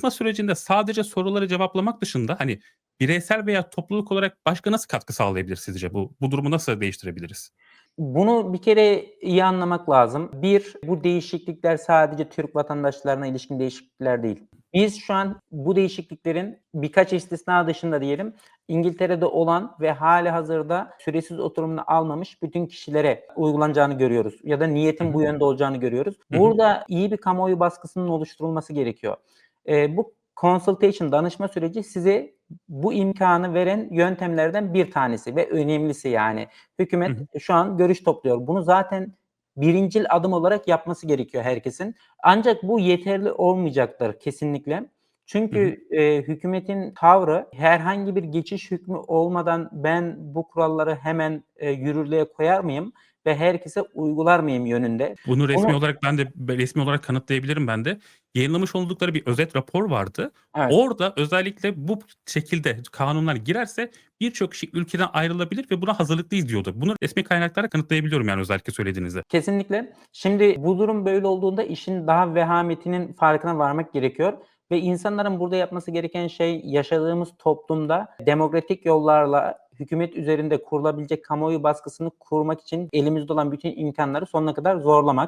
Çalışma sürecinde sadece soruları cevaplamak dışında hani bireysel veya topluluk olarak başka nasıl katkı sağlayabilir sizce? Bu bu durumu nasıl değiştirebiliriz? Bunu bir kere iyi anlamak lazım. Bir, bu değişiklikler sadece Türk vatandaşlarına ilişkin değişiklikler değil. Biz şu an bu değişikliklerin birkaç istisna dışında diyelim İngiltere'de olan ve hâlihazırda süresiz oturumunu almamış bütün kişilere uygulanacağını görüyoruz ya da niyetin bu yönde olacağını görüyoruz. Burada iyi bir kamuoyu baskısının oluşturulması gerekiyor. Eee, bu consultation danışma süreci size bu imkânı veren yöntemlerden bir tanesi ve önemlisi yani. Hı Hükümet hı. şu an görüş topluyor. Bunu zaten birincil adım olarak yapması gerekiyor herkesin. Ancak bu yeterli olmayacaktır kesinlikle. Hı hı. Çünkü, eee, hükümetin tavrı herhangi bir geçiş hükmü olmadan ben bu kuralları hemen, eee, yürürlüğe koyar mıyım ve herkese uygular mıyım yönünde. Bunu resmi Bunu olarak ben de resmi olarak kanıtlayabilirim ben de. Yayınlamış oldukları bir özet rapor vardı. Evet. Orada özellikle bu şekilde kanunlar girerse birçok kişi ülkeden ayrılabilir ve buna hazırlıklıyız diyordu. Bunu resmi kaynaklarla kanıtlayabiliyorum yani özellikle söylediğinizde. Kesinlikle. Şimdi bu durum böyle olduğunda işin daha vehametinin farkına varmak gerekiyor ve insanların burada yapması gereken şey yaşadığımız toplumda demokratik yollarla hükümet üzerinde kurulabilecek kamuoyu baskısını kurmak için elimizde olan bütün imkânları sonuna kadar zorlamak.